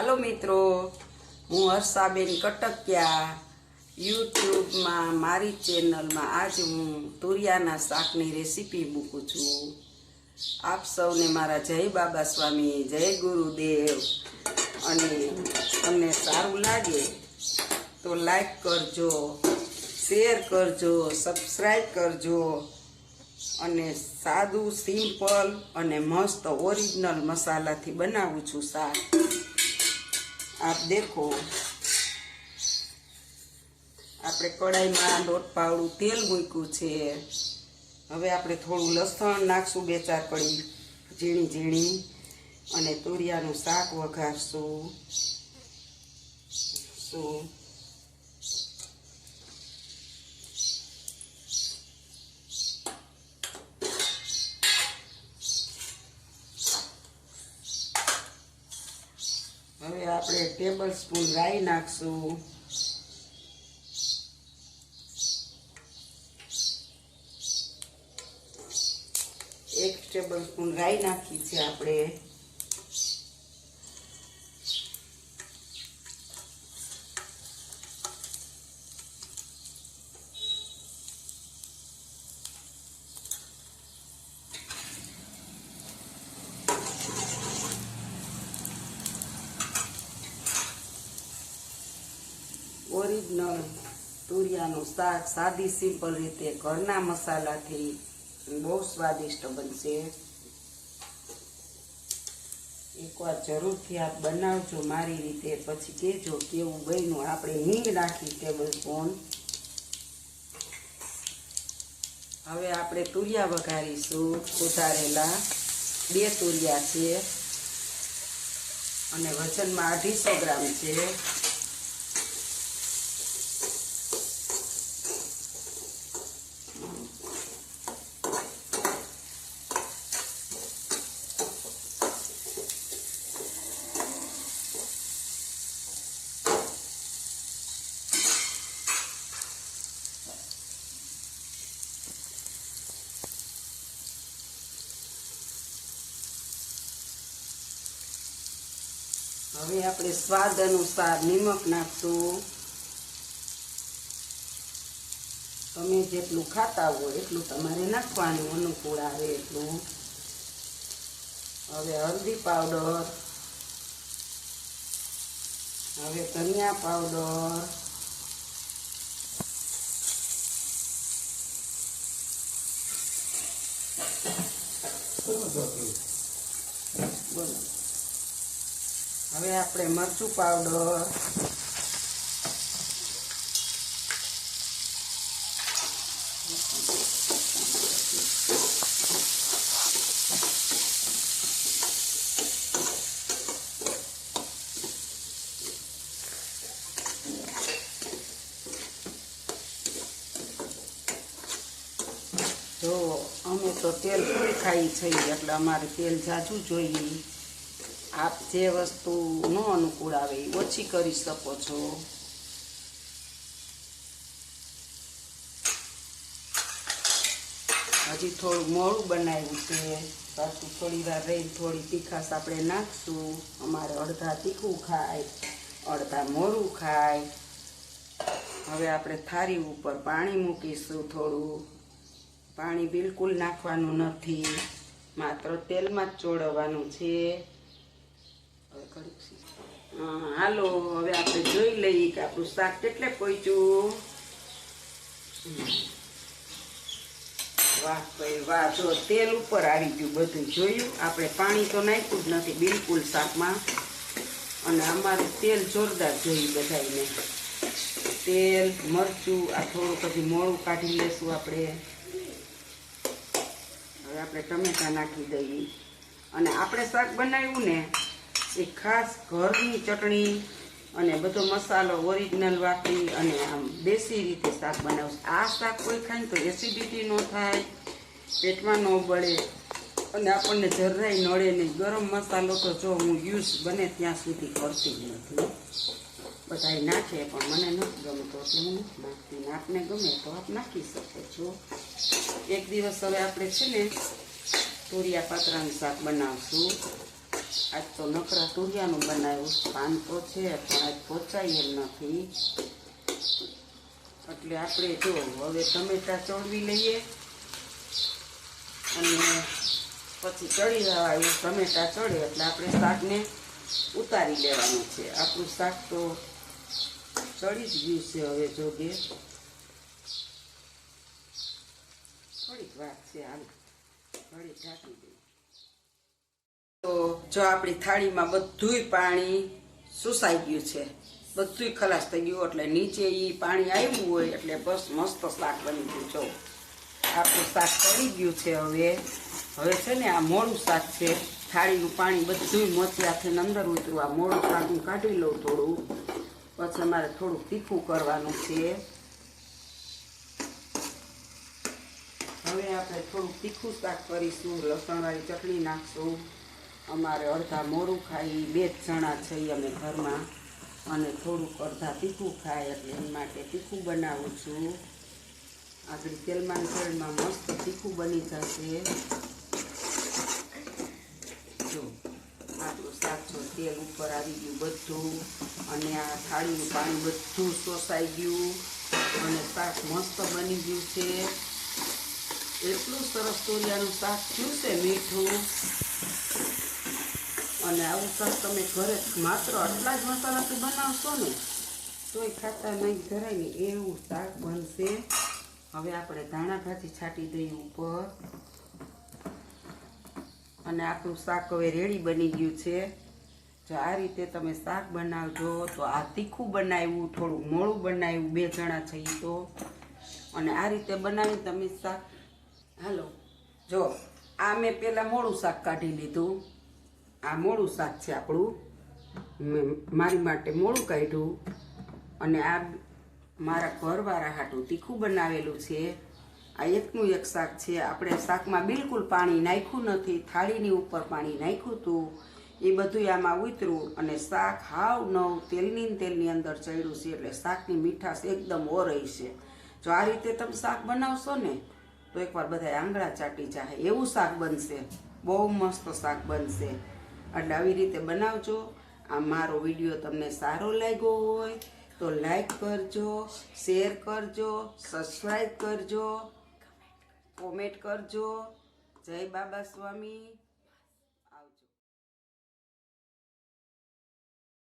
હાલો મિત્રો, હું હર્ષાબેન કટકિયા, યુટ્યુબમાં, મારી ચેનલમાં આજ હું તુરિયાના શાકની રેસીપી મૂકું છું. આપ સૌને મારા જય બાબા સ્વામી, જય ગુરુદેવ. અને તમને સારું લાગે તો લાઈક કરજો, શેર કરજો સબસ્ક્રાઈબ કરજો. અને સાદું, સિમ્પલ અને મસ્ત ઓરિજિનલ મસાલાથી બનાવું છું શાક. આપ દેખો. આપણે કડાઈમાં પાવડું તેલ મૂક્યું છે. હવે આપણે થોડું લસણ નાખશું, બે ચાર કડી ઝીણી ઝીણી, અને તુરિયાનું શાક વઘારશું. શું? હવે આપણે ટેબલ સ્પૂન રાઈ નાખશું. એક ટેબલ સ્પૂન રાઈ નાખી છે આપણે. ઓરિજિનલ તુરિયાનું શાક, સાદી સિમ્પલ રીતે ઘરના મસાલાથી બહુ સ્વાદિષ્ટ બનશે. એકવાર જરૂરથી આપ બનાવજો મારી રીતે, પછી કહેજો કેવું બન્યું. આપણે હિંગ નાખી ટેબલ સ્પૂન. હવે આપણે તુરિયા વઘારીશું સુધારેલા બે તુરિયા છે. અને વજનમાં અઢીસો ગ્રામ છે. હવે આપણે સ્વાદ અનુસાર નિમક નાખશું. તમે જેટલું ખાતા હોય એટલું તમારે નાખવાનું અનુકૂળ આવે એટલું. હવે હળદી પાવડર. હવે ધનિયા પાવડર. બોલો. હવે આપણે મરચું પાવડર. જો, અમે તો તેલ ફૂલ ખાઈ છીએ એટલે અમારે તેલ જાજુ જોઈએ. આપ જે વસ્તુ ન અનુકૂળ આવે એ ઓછી કરી શકો છો. હજી થોડું મોડું બનાવ્યું છે. પાછું થોડી વાર રહી થોડી તીખાશ આપણે નાખશું. અમારે અડધા તીખું ખાય, અડધા મોરું ખાય. હવે આપણે થારી ઉપર પાણી મૂકીશું થોડું. પાણી બિલકુલ નાખવાનું નથી. માત્ર તેલમાં જ ચોળવવાનું છે. હાલો, હવે આપણે જોઈ લઈએ કે આપણું શાક કેટલે પહોંચ્યું વાહ વાહ. જો તેલ ઉપર આવી ગયું બધું જોયું. આપણે પાણી તો નાખ્યું જ નથી બિલકુલ શાકમાં. અને અમારું તેલ જોરદાર જોયું બધાને તેલ, મરચું, આ થોડુંક હજી મોડું કાઢી લેશું આપણે. હવે આપણે ટમેટા નાખી દઈએ. અને આપણે શાક બનાવ્યું ને એ ખાસ ઘરની ચટણી અને બધો મસાલો ઓરિજિનલ વાપરી અને આમ દેશી રીતે શાક બનાવશું આ શાક કોઈ ખાય તો એસિડિટી ન થાય, પેટમાં ન બળે અને આપણને જરાય નડે નહીં. ગરમ મસાલો તો જો હું યુઝ બને ત્યાં સુધી કરતી જ નથી. બધાય નાખે પણ મને નથી ગમતો. એટલે હું નાખતી. આપને ગમે તો આપ નાખી શકો છો. એક દિવસ હવે આપણે છે ને તોરિયા પાત્રાનું શાક બનાવશું. આજ તો નકરા તુરિયાનું બનાવ્યું પાન તો છે, પણ આજ પોચાય એમ નથી. એટલે આપણે જો, હવે ટમેટા ચોળવી લઈએ. અને પછી ચડી જવા એવું ટમેટા ચડે, એટલે આપણે શાકને ઉતારી લેવાનું છે. આપણું શાક તો ચડી જ ગયું છે હવે જોગે થોડીક વાત છે, હાલ. ઘડી ઢાંકી દઈએ. તો જો આપણી થાળીમાં બધુંય પાણી સુસાઈ ગયું છે, બધુંય ખલાસ થઈ ગયું એટલે નીચે એ પાણી આવ્યું હોય એટલે બસ મસ્ત શાક બની ગયું. જો, આપણું શાક કરી ગયું છે હવે. હવે છે ને આ મોડું શાક છે, થાળીનું પાણી બધુંય મોતિયાથી અંદર ઉતરું. આ મોડું શાક હું કાઢી લઉં થોડું. પછી અમારે થોડું તીખું કરવાનું છે. હવે આપણે થોડું તીખું શાક કરીશું, લસણવાળી ચટણી નાખશું. અમારે અડધા મોડું ખાઈ, બે જ જણા છીએ અમે ઘરમાં. અને થોડુંક અડધા તીખું ખાય એટલે એના માટે તીખું બનાવું છું. આગળ તેલમાં તેલમાં મસ્ત તીખું બની જશે. જો, આપણું શાક તેલ ઉપર આવી ગયું બધું અને આ થાળીનું પાણી બધું શોષાઈ ગયું અને શાક મસ્ત બની ગયું છે. એટલું સરસ તોરિયાનું શાક થયું છે મીઠું. અને આવું શાક તમે ઘરે માત્ર આટલા જ મસાલાથી બનાવશો ને, તોય ખાતા નહીં ધરાય ને એવું શાક બનશે. હવે આપણે ધાણા ભાજી છાંટી દઈએ ઉપર. અને આપણું શાક હવે રેડી બની ગયું છે. જો આ રીતે તમે શાક બનાવજો તો આ તીખું બનાવ્યું, થોડું મોળું બનાવ્યું, બે જણા છે તો. અને આ રીતે બનાવી તમે શાક હાલો, જો, આ મેં પહેલાં મોળું શાક કાઢી લીધું. આ મોળું શાક છે આપણું. મારી માટે મોળું કાઢ્યું. અને આ મારા ઘરવાળા હાટું તીખું બનાવેલું છે. આ એકનું એક શાક છે. આપણે શાકમાં બિલકુલ પાણી નાખ્યું નથી. થાળીની ઉપર પાણી નાખ્યું હતું. એ બધું આમાં ઉતરું અને શાક હાવ નવ તેલની તેલની અંદર ચડ્યું છે એટલે શાકની મીઠાશ એકદમ ઓરઈ છે. જો આ રીતે તમે શાક બનાવશો ને, તો એકવાર બધા આંગળા ચાટી જાય એવું શાક બનશે. બહુ મસ્ત શાક બનશે. એટલે આવી રીતે બનાવજો. આ મારો વીડિયો તમને સારો લાગ્યો હોય તો લાઈક કરજો, શેર કરજો સબસ્ક્રાઈબ કરજો, કોમેન્ટ કરજો. જય બાબા સ્વામી.